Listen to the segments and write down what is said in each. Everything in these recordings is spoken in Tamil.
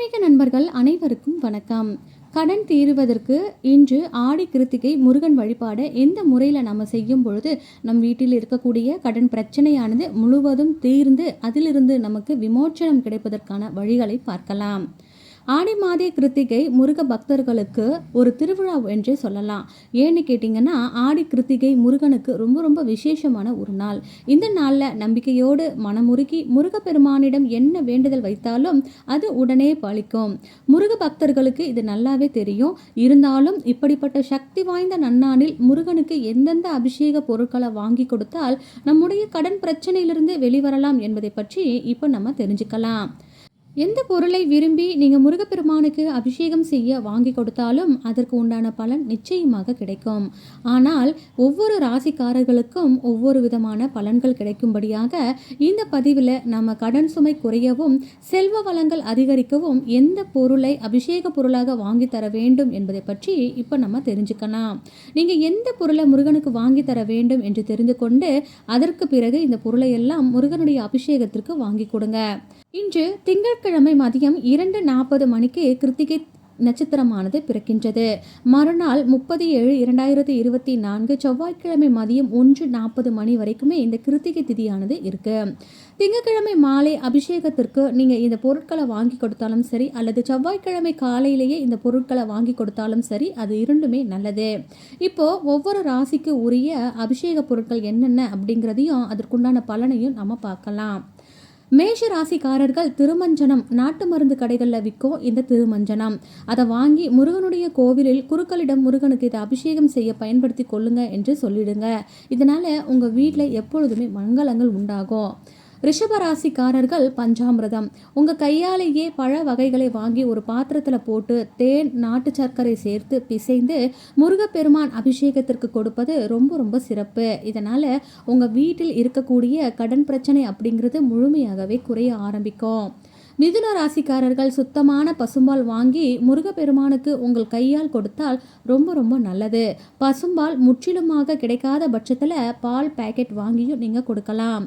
ஆன்மீக நண்பர்கள் அனைவருக்கும் வணக்கம். கடன் தீருவதற்கு இன்று ஆடி கிருத்திகை முருகன் வழிபாடு எந்த முறையில் நம்ம செய்யும் பொழுது நம் வீட்டில் இருக்கக்கூடிய கடன் பிரச்சனையானது முழுவதும் தீர்ந்து அதிலிருந்து நமக்கு விமோச்சனம் கிடைப்பதற்கான வழிகளை பார்க்கலாம். ஆடி மாத கிருத்திகை முருக பக்தர்களுக்கு ஒரு திருவிழா என்றே சொல்லலாம். ஏன்னு கேட்டிங்கன்னா ஆடி கிருத்திகை முருகனுக்கு ரொம்ப ரொம்ப விசேஷமான ஒரு நாள். இந்த நாளில் நம்பிக்கையோடு மனமுருகி முருகப்பெருமானிடம் என்ன வேண்டுதல் வைத்தாலும் அது உடனே பழிக்கும் முருக பக்தர்களுக்கு இது நல்லாவே தெரியும். இருந்தாலும் இப்படிப்பட்ட சக்தி வாய்ந்த நன்னாளில் முருகனுக்கு எந்தெந்த அபிஷேக பொருட்களை வாங்கி கொடுத்தால் நம்முடைய கடன் பிரச்சனையிலிருந்து வெளிவரலாம் என்பதை பற்றி இப்போ நம்ம தெரிஞ்சுக்கலாம். எந்த பொருளை விரும்பி நீங்கள் முருகப்பெருமானுக்கு அபிஷேகம் செய்ய வாங்கி கொடுத்தாலும் அதற்கு உண்டான பலன் நிச்சயமாக கிடைக்கும். ஆனால் ஒவ்வொரு ராசிக்காரர்களுக்கும் ஒவ்வொரு விதமான பலன்கள் கிடைக்கும்படியாக இந்த பதிவில் நம்ம கடன் சுமை குறையவும் செல்வ வளங்கள் அதிகரிக்கவும் எந்த பொருளை அபிஷேக பொருளாக வாங்கி தர வேண்டும் என்பதை பற்றி இப்போ நம்ம தெரிஞ்சுக்கலாம். நீங்கள் எந்த பொருளை முருகனுக்கு வாங்கி தர வேண்டும் என்று தெரிந்து கொண்டு அதற்கு பிறகு இந்த பொருளை எல்லாம் முருகனுடைய அபிஷேகத்திற்கு வாங்கி கொடுங்க. இன்று திங்கட்கிழமை மதியம் இரண்டு நாற்பது மணிக்கு கிருத்திகை நட்சத்திரமானது பிறக்கின்றது. மறுநாள் முப்பது ஏழு இரண்டாயிரத்தி இருபத்தி நான்கு செவ்வாய்க்கிழமை மதியம் ஒன்று நாற்பது மணி வரைக்குமே இந்த கிருத்திகை திதியானது இருக்கு. திங்கட்கிழமை மாலை அபிஷேகத்திற்கு நீங்கள் இந்த பொருட்களை வாங்கி கொடுத்தாலும் சரி அல்லது செவ்வாய்க்கிழமை காலையிலேயே இந்த பொருட்களை வாங்கி கொடுத்தாலும் சரி அது இரண்டுமே நல்லது. இப்போது ஒவ்வொரு ராசிக்கு உரிய அபிஷேக பொருட்கள் என்னென்ன அப்படிங்கிறதையும் அதற்குண்டான பலனையும் நம்ம பார்க்கலாம். மேஷ ராசிக்காரர்கள் திருமஞ்சனம் நாட்டு மருந்து கடைகளில் விற்கும் இந்த திருமஞ்சனம். அதை வாங்கி முருகனுடைய கோவிலில் குருக்களிடம் முருகனுக்கு இதை அபிஷேகம் செய்ய பயன்படுத்தி கொள்ளுங்க என்று சொல்லிடுங்க. இதனால் உங்கள் வீட்டில் எப்பொழுதுமே மங்களங்கள் உண்டாகும். ரிஷபராசிக்காரர்கள் பஞ்சாமிரதம். உங்கள் கையாலேயே பழ வகைகளை வாங்கி ஒரு பாத்திரத்தில் போட்டு தேன் நாட்டு சர்க்கரை சேர்த்து பிசைந்து முருகப்பெருமான் அபிஷேகத்திற்கு கொடுப்பது ரொம்ப ரொம்ப சிறப்பு. இதனால் உங்கள் வீட்டில் இருக்கக்கூடிய கடன் பிரச்சனை அப்படிங்கிறது முழுமையாகவே குறைய ஆரம்பிக்கும். மிதுன ராசிக்காரர்கள் சுத்தமான பசும்பால் வாங்கி முருகப்பெருமானுக்கு உங்கள் கையால் கொடுத்தால் ரொம்ப ரொம்ப நல்லது. பசும்பால் முற்றிலுமாக கிடைக்காத பட்சத்தில் பால் பேக்கெட் வாங்கியும் நீங்கள் கொடுக்கலாம்.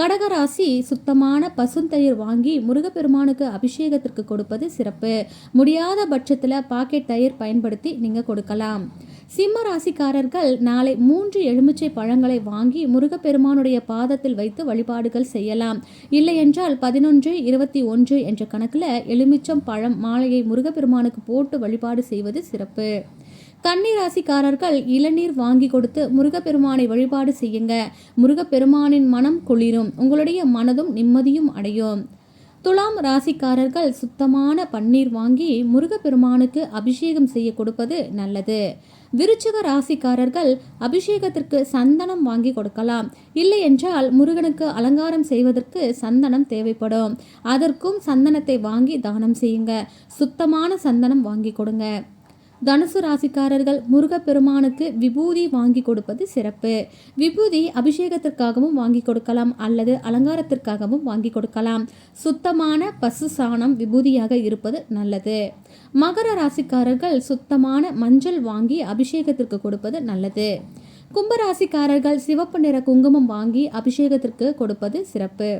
கடகராசி சுத்தமான பசுந்தயிர் வாங்கி முருகப்பெருமானுக்கு அபிஷேகத்திற்கு கொடுப்பது சிறப்பு. முடியாத பட்சத்தில் பாக்கெட் தயிர் பயன்படுத்தி நீங்கள் கொடுக்கலாம். சிம்ம ராசிக்காரர்கள் நாளை மூன்று எலுமிச்சை பழங்களை வாங்கி முருகப்பெருமானுடைய பாதத்தில் வைத்து வழிபாடுகள் செய்யலாம். இல்லையென்றால் பதினொன்று இருபத்தி ஒன்று என்ற கணக்கில் எலுமிச்சம் பழம் மாலையை முருகப்பெருமானுக்கு போட்டு வழிபாடு செய்வது சிறப்பு. கன்னிராசிக்காரர்கள் இளநீர் வாங்கி கொடுத்து முருகப்பெருமானை வழிபாடு செய்யுங்க. முருகப்பெருமானின் மனம் குளிரும். உங்களுடைய மனதும் நிம்மதியும் அடையும். துலாம் ராசிக்காரர்கள் சுத்தமான பன்னீர் வாங்கி முருகப்பெருமானுக்கு அபிஷேகம் செய்ய கொடுப்பது நல்லது. விருச்சிக ராசிக்காரர்கள் அபிஷேகத்திற்கு சந்தனம் வாங்கி கொடுக்கலாம். இல்லை என்றால் முருகனுக்கு அலங்காரம் செய்வதற்கு சந்தனம் தேவைப்படும். அதற்கும் சந்தனத்தை வாங்கி தானம் செய்யுங்க. சுத்தமான சந்தனம் வாங்கி கொடுங்க. தனுசு ராசிக்காரர்கள் முருகப்பெருமானுக்கு விபூதி வாங்கி கொடுப்பது சிறப்பு. விபூதி அபிஷேகத்திற்காகவும் வாங்கி கொடுக்கலாம் அல்லது அலங்காரத்திற்காகவும் வாங்கி கொடுக்கலாம். சுத்தமான பசு சாணம் விபூதியாக இருப்பது நல்லது. மகர ராசிக்காரர்கள் சுத்தமான மஞ்சள் வாங்கி அபிஷேகத்திற்கு கொடுப்பது நல்லது. கும்பராசிக்காரர்கள் சிவப்பு நிற குங்குமம் வாங்கி அபிஷேகத்திற்கு கொடுப்பது சிறப்பு.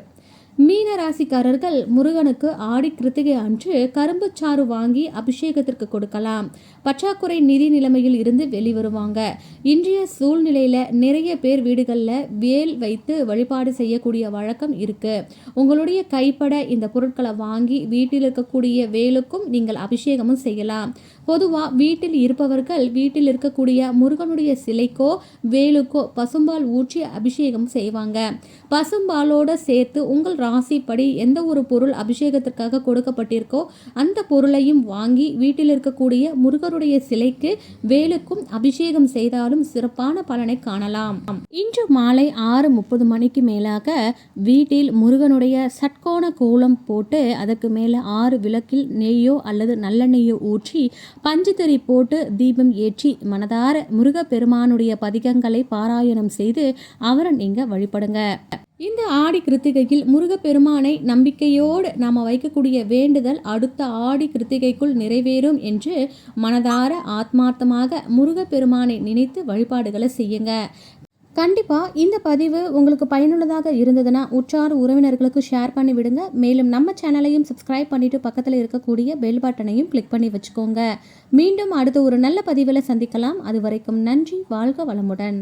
மீன ராசிக்காரர்கள் முருகனுக்கு ஆடி கிருத்திகை அன்று கரும்பு சாறு வாங்கி அபிஷேகத்திற்கு கொடுக்கலாம். பற்றாக்குறை நிதி நிலைமையில் இருந்து வெளிவருவாங்க. இன்றைய சூழ்நிலையில் நிறைய பேர் வீடுகளில் வேல் வைத்து வழிபாடு செய்யக்கூடிய வழக்கம் இருக்கு. உங்களுடைய கைப்பட இந்த பொருட்களை வாங்கி வீட்டில் இருக்கக்கூடிய வேலுக்கும் நீங்கள் அபிஷேகமும் செய்யலாம். பொதுவாக வீட்டில் இருப்பவர்கள் வீட்டில் இருக்கக்கூடிய முருகனுடைய சிலைக்கோ வேலுக்கோ பசும்பால் ஊற்றி அபிஷேகம் செய்வாங்க. பசும்பாலோட சேர்த்து உங்கள் ராசிப்படி எந்த ஒரு பொருள் அபிஷேகத்திற்காக கொடுக்கப்பட்டிருக்கோ அந்த பொருளையும் வாங்கி வீட்டில் இருக்கக்கூடிய முருகருடைய சிலைக்கு வேலுக்கும் அபிஷேகம் செய்தாலும் சிறப்பான பலனை காணலாம். இன்று மாலை ஆறு முப்பது மணிக்கு மேலாக வீட்டில் முருகனுடைய சட்கோண கோலம் போட்டு அதற்கு மேலே ஆறு விளக்கில் நெய்யோ அல்லது நல்லெண்ணெய்யோ ஊற்றி பஞ்சுத்தறி போட்டு தீபம் ஏற்றி மனதார முருகப்பெருமானுடைய பதிகங்களை பாராயணம் செய்து அவரை நீங்கள் வழிபடுங்க. இந்த ஆடி கிருத்திகையில் முருகப்பெருமானை நம்பிக்கையோடு நாம் வைக்கக்கூடிய வேண்டுதல் அடுத்த ஆடி கிருத்திகைக்குள் நிறைவேறும் என்று மனதார ஆத்மார்த்தமாக முருகப்பெருமானை நினைத்து வழிபாடுகளை செய்யுங்க. கண்டிப்பாக இந்த பதிவு உங்களுக்கு பயனுள்ளதாக இருந்ததுன்னா உற்றார் உறவினர்களுக்கு ஷேர் பண்ணி விடுங்க. மேலும் நம்ம சேனலையும் சப்ஸ்கிரைப் பண்ணிவிட்டு பக்கத்தில் இருக்கக்கூடிய பெல் பட்டனையும் கிளிக் பண்ணி வச்சுக்கோங்க. மீண்டும் அடுத்த ஒரு நல்ல பதிவில் சந்திக்கலாம். அது வரைக்கும் நன்றி வாழ்க வளமுடன்.